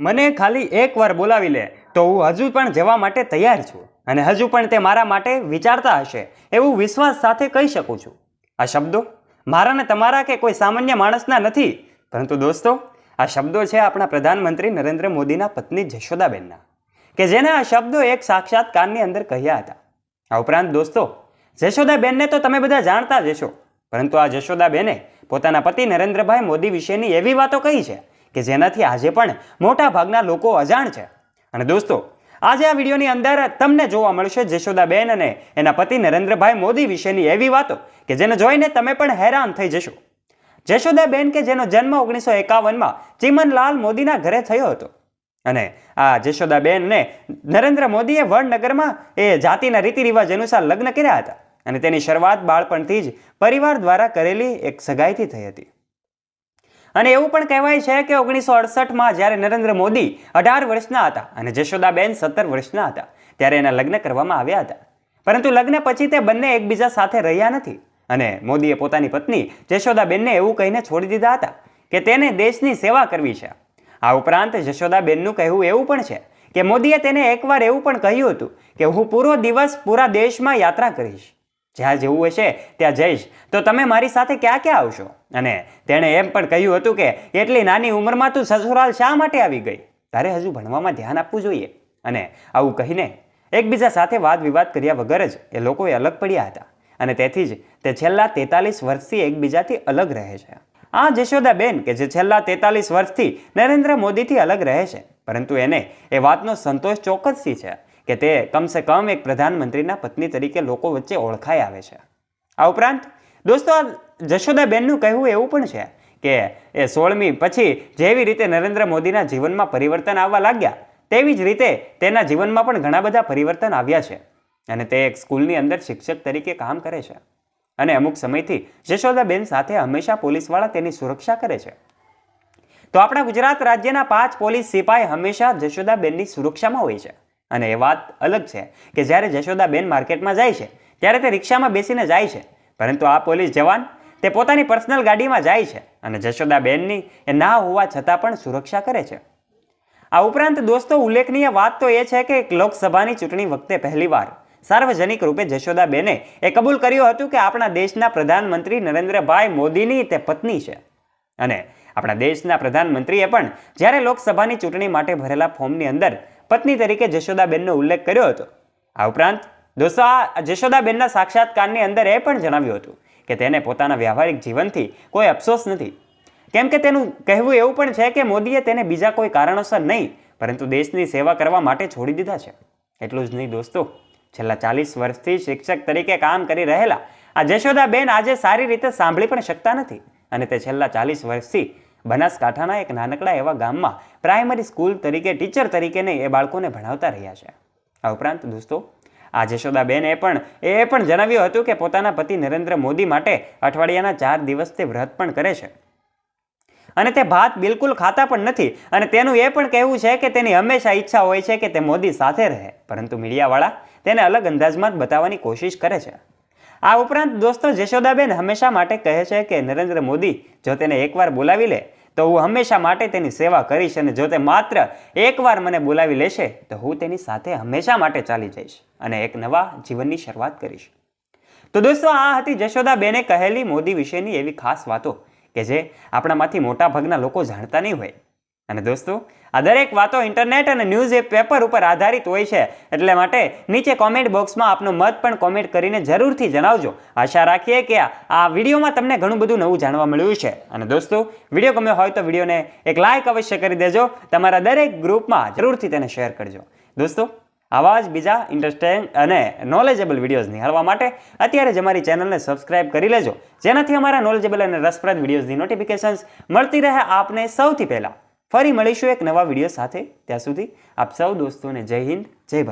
મને ખાલી એકવાર બોલાવી લે, તો હું હજુ પણ જવા માટે તૈયાર છું અને હજુ પણ તે મારા માટે વિચારતા હશે એવું વિશ્વાસ સાથે કહી શકું છું. આ શબ્દો મારા ને તમારા કે કોઈ સામાન્ય માણસના નથી? પરંતુ દોસ્તો, આ શબ્દો છે આપણા પ્રધાનમંત્રી નરેન્દ્ર મોદીના પત્ની જશોદાબેનના, કે જેને આ શબ્દો એક સાક્ષાત્કારની અંદર કહ્યા હતા. આ ઉપરાંત દોસ્તો, જશોદાબેનને તો તમે બધા જાણતા જ હશો, પરંતુ આ જશોદાબેને પોતાના પતિ નરેન્દ્રભાઈ મોદી વિશેની એવી વાતો કહી છે કે જેનાથી આજે પણ મોટા ભાગના લોકો અજાણ છે. અને દોસ્તો, આજે આ વિડીયોની અંદર તમને જોવા મળશે જશોદાબેન અને એના પતિ નરેન્દ્રભાઈ મોદી વિશેની એવી વાતો કે જેને જોઈને તમે પણ હેરાન થઈ જશો. જશોદાબેન કે જેનો જન્મ ઓગણીસો એકાવનમાં ચિમનલાલ મોદીના ઘરે થયો હતો. અને આ જશોદાબેનને નરેન્દ્ર મોદીએ વડનગરમાં એ જાતિના રીતિ રિવાજ અનુસાર લગ્ન કર્યા હતા. અને તેની શરૂઆત બાળપણથી જ પરિવાર દ્વારા કરેલી એક સગાઈથી થઈ હતી. અને એવું પણ કહેવાય છે કે ઓગણીસો અડસઠમાં જ્યારે નરેન્દ્ર મોદી અઢાર વર્ષના હતા અને જશોદાબેન સત્તર વર્ષના હતા, ત્યારે એના લગ્ન કરવામાં આવ્યા હતા. પરંતુ લગ્ન પછી તે બંને એકબીજા સાથે રહ્યા નથી અને મોદીએ પોતાની પત્ની જશોદાબેનને એવું કહીને છોડી દીધા હતા કે તેને દેશની સેવા કરવી છે. આ ઉપરાંત જશોદાબેનનું કહેવું એવું પણ છે કે મોદીએ તેને એકવાર એવું પણ કહ્યું હતું કે હું પૂરો દિવસ પૂરા દેશમાં યાત્રા કરીશ. જ્યાં જવું હશે ત્યાં જઈશ. તો તમે મારી સાથે ક્યાં ક્યાં આવશો? અને તેણે એમ પણ કહ્યું હતું કે, એટલી નાની ઉંમરમાં તું સસુરાલ શા માટે આવી ગઈ? તારે હજુ ભણવામાં ધ્યાન આપવું જોઈએ. અને આવું કહીને એકબીજા સાથે વાદ વિવાદ કર્યા વગર જ એ લોકોએ અલગ પડ્યા હતા. અને તેથી જ તે છેલ્લા તેતાલીસ વર્ષથી એકબીજાથી અલગ રહે છે. આ જશોદાબેન કે જે છેલ્લા તેતાલીસ વર્ષથી નરેન્દ્ર મોદીથી અલગ રહે છે, પરંતુ એને એ વાતનો સંતોષ ચોક્કસથી છે કે તે કમસે કમ એક પ્રધાનમંત્રીના પત્ની તરીકે લોકો વચ્ચે ઓળખાઈ આવે છે. આ ઉપરાંત દોસ્તો જશોદાબેનનું કહેવું એવું પણ છે કે એ સોળમી પછી જેવી રીતે નરેન્દ્ર મોદીના જીવનમાં પરિવર્તન આવવા લાગ્યા, તેવી જ રીતે તેના જીવનમાં પણ ઘણા બધા પરિવર્તન આવ્યા છે. અને તે એક સ્કૂલની અંદર શિક્ષક તરીકે કામ કરે છે. અને અમુક સમયથી જશોદાબેન સાથે હંમેશા પોલીસવાળા તેની સુરક્ષા કરે છે. તો આપણા ગુજરાત રાજ્યના પાંચ પોલીસ સિપાઈ હંમેશા જશોદાબેનની સુરક્ષામાં હોય છે. અને એ વાત અલગ છે કે જ્યારે જશોદાબેન માર્કેટમાં જાય છે, ત્યારે તે રિક્ષામાં બેસીને જાય છે. પરંતુ આ પોલીસ જવાન તે પોતાની પર્સનલ ગાડીમાં જાય છે અને જશોદાબેનની એ ના હોવા છતાં પણ સુરક્ષા કરે છે. આ ઉપરાંત દોસ્તો, ઉલ્લેખનીય વાત તો એ છે કે લોકસભાની ચૂંટણી વખતે પહેલીવાર સાર્વજનિક રૂપે જશોદાબેને એ કબૂલ કર્યું હતું કે આપણા દેશના પ્રધાનમંત્રી નરેન્દ્રભાઈ મોદીની તે પત્ની છે. અને આપણા દેશના પ્રધાનમંત્રીએ પણ જ્યારે લોકસભાની ચૂંટણી માટે ભરેલા ફોર્મની અંદર પત્ની તરીકે જશોદાબેનનો ઉલ્લેખ કર્યો હતો. આ ઉપરાંત દોસ્તો, આ જશોદાબેનના સાક્ષાત્કારની અંદર એ પણ જણાવ્યું હતું કે તેને પોતાના વ્યવહારિક જીવનથી કોઈ અફસોસ નથી. કેમ કે તેનું કહેવું એવું પણ છે કે મોદીએ તેને બીજા કોઈ કારણોસર નહીં, પરંતુ દેશની સેવા કરવા માટે છોડી દીધા છે. એટલું જ નહીં દોસ્તો, છેલ્લા ચાલીસ વર્ષથી શિક્ષક તરીકે કામ કરી રહેલા આ જશોદાબેન આજે સારી રીતે સાંભળી પણ શકતા નથી અને તે છેલ્લા ચાલીસ વર્ષથી બનાસકાંઠાના એક નાનકડા એવા ગામમાં પ્રાઇમરી સ્કૂલ તરીકે ટીચર તરીકેને એ બાળકોને ભણાવતા રહ્યા છે. આ ઉપરાંત દોસ્તો આ જશોદાબેને પણ, એ પણ જણાવ્યું હતું કે પોતાના પતિ નરેન્દ્ર મોદી માટે અઠવાડિયાના ચાર દિવસથી વ્રત પણ કરે છે. અને તે ભાત બિલકુલ ખાતા પણ નથી અને તેનું એ પણ કહેવું છે કે તેની હંમેશા ઈચ્છા હોય છે કે તે મોદી સાથે રહે, પરંતુ મીડિયાવાળા તેને અલગ અંદાજમાં જ બતાવવાની કોશિશ કરે છે. આ ઉપરાંત દોસ્તો, જશોદાબેન હંમેશા માટે કહે છે કે નરેન્દ્ર મોદી જો તેને એકવાર બોલાવી લે તો હું હંમેશા માટે તેની સેવા કરીશ અને જો તે માત્ર એકવાર મને બોલાવી લેશે, તો હું તેની સાથે હંમેશા માટે ચાલી જઈશ અને એક નવા જીવનની શરૂઆત કરીશ. તો દોસ્તો, આ હતી જશોદાબેને કહેલી મોદી વિશેની એવી ખાસ વાતો કે જે આપણામાંથી મોટાભાગના લોકો જાણતા નહીં હોય. અને દોસ્તો, આ દરેક વાતો ઇન્ટરનેટ અને ન્યૂઝ પેપર ઉપર આધારિત હોય છે, એટલે માટે નીચે કોમેન્ટ બોક્સમાં આપનો મત પણ કોમેન્ટ કરીને જરૂરથી જણાવજો. આશા રાખીએ કે આ વિડીયોમાં તમને ઘણું બધું નવું જાણવા મળ્યું છે. અને દોસ્તો, વીડિયો ગમ્યો હોય તો વિડીયોને એક લાઇક અવશ્ય કરી દેજો. તમારા દરેક ગ્રુપમાં જરૂરથી તેને શેર કરજો. દોસ્તો, આવા જ બીજા ઇન્ટરેસ્ટિંગ અને નોલેજેબલ વિડીયોઝ નિહાળવા માટે અત્યારે જ અમારી ચેનલને સબસ્ક્રાઇબ કરી લેજો. જેનાથી અમારા નોલેજેબલ અને રસપ્રદ વિડીયોઝની નોટિફિકેશન્સ મળતી રહે આપને સૌથી પહેલાં. ફરી મળીશું એક નવા વીડિયો સાથે. ત્યાં સુધી આપ સૌ દોસ્તોને જય હિન્દ જય